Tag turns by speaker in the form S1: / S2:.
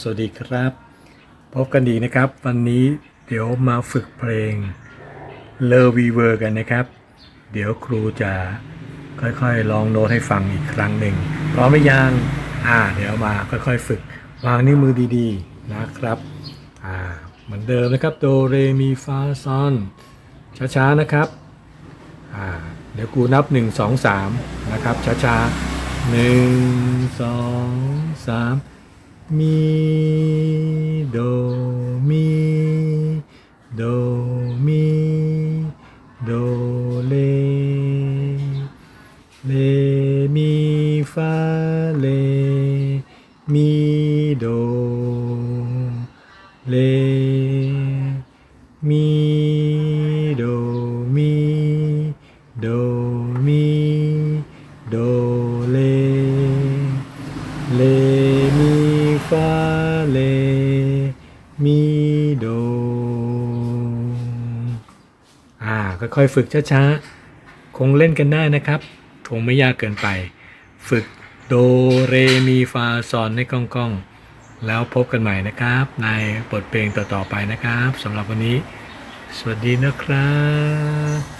S1: สวัสดีครับ พบกันดีกนะครับ วันนี้เดี๋ยวมาฝึกเพลงเลอวีเวอร์กันนะครับ เดี๋ยวครูจะค่อยๆ ลองโน้ตให้ฟังอีกครั้งหนึ่งพร้อมไหมยังอ่า เดี๋ยวมาค่อยๆ ฝึก วางนิ้วมือดีๆนะครับอ่าเหมือนเดิมนะครับโดเรมีฟาซอนช้าๆนะครับอ่าเดี๋ยวกูนับ 1 2 3 นะครับช้าๆ1 2 3 มีโดมีโดมีโดเลเลมีฟาเลมีโดเฟาเลมีโดอ่าค่อยๆฝึกช้าๆ คงเล่นกันได้นะครับคงไม่ยากเกินไป ฝึกโดเรมีฟาซอนให้กล้องๆ แล้วพบกันใหม่นะครับ ในบทเพลงต่อๆไปนะครับสำหรับวันนี้ สวัสดีนะครับ